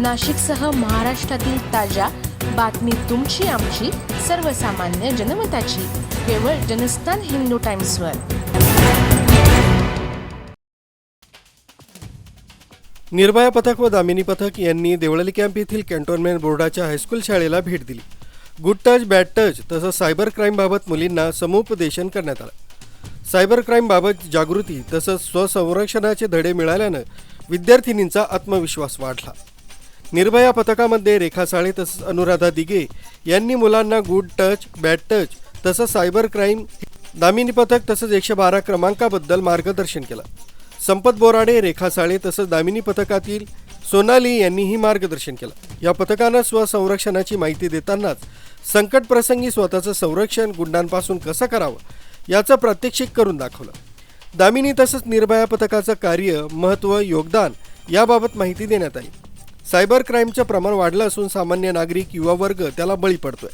नाशिकसह महाराष्ट्रातील ताज्या बातमी तुमची आमची सर्वसामान्य जनमताची. केवळ जनस्थान हिंदू टाइम्सवर. निर्भया पथक व दामिनी पथक यांनी देवळाली कॅम्प येथील कॅन्टोन्मेंट बोर्डाच्या हायस्कूल शाळेला भेट दिली. गुड टच बॅड टच तसंच सायबर क्राईमबाबत मुलींना समुपदेशन करण्यात आलं. सायबर क्राईमबाबत जागृती तसंच स्वसंरक्षणाचे धडे मिळाल्यानं विद्यार्थिनींचा आत्मविश्वास वाढला. निर्भया पथकामध्ये रेखा साळे तसंच अनुराधा दिगे यांनी मुलांना गुड टच बॅड टच तसंच सायबर क्राईम दामिनी पथक तसंच एकशे बारा क्रमांकाबद्दल मार्गदर्शन केलं. संपत बोराडे रेखा साळे तसंच दामिनी पथकातील सोनाली यांनीही मार्गदर्शन केलं. या पथकानं स्वसंरक्षणाची माहिती देतानाच संकट प्रसंगी स्वतःचं संरक्षण गुंडांपासून कसं करावं याचं प्रात्यक्षिक करून दाखवलं. दामिनी तसंच निर्भया पथकाचं कार्य महत्त्व योगदान याबाबत माहिती देण्यात आली. सायबर क्राईमचं प्रमाण वाढलं असून सामान्य नागरिक युवा वर्ग त्याला बळी पडतोय.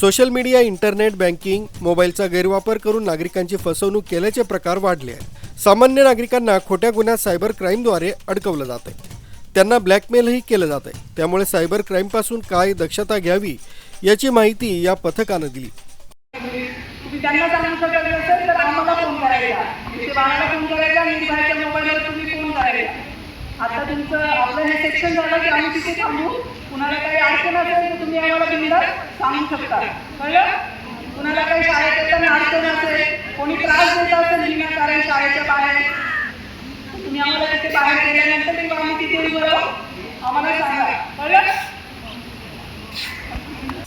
सोशल मीडिया इंटरनेट बँकिंग मोबाईलचा गैरवापर करून नागरिकांची फसवणूक केल्याचे प्रकार वाढले आहेत. सामान्य नागरिकांना खोट्या गुन्ह्यात सायबर क्राईमद्वारे अडकवलं जात आहे त्यांना ब्लॅकमेलही केलं जात आहे त्यामुळे सायबर क्राईमपासून काय दक्षता घ्यावी याची माहिती या पथकानं दिली. त्यांना सांगू शकत असेल तर आम्हाला फोन करायचा. फोन करायचा मोबाईलवर तुम्ही फोन करायचा. आता तुमचं आपलं हे सेक्शन झालं की आम्ही तिथे थांबू. कुणाला काही अडचण असेल तर तुम्ही आम्हाला बिंदा सांगू शकता. कळलं? कुणाला काही शाळेत येताना अडचण असेल कोणी त्रास देत असेल विनाकारण शाळेच्या बाहेर तुम्ही आम्हाला तिथे बाहेर गेल्यानंतर किंवा आम्ही तिथे उभं राहू. आम्हाला सांगा. कळलं?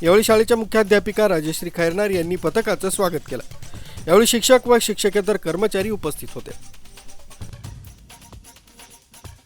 यावेळी शाळेच्या मुख्याध्यापिका राजश्री खैरनार यांनी पथकाचं स्वागत केलं. यावेळी शिक्षक व शिक्षकेतर कर्मचारी उपस्थित होते.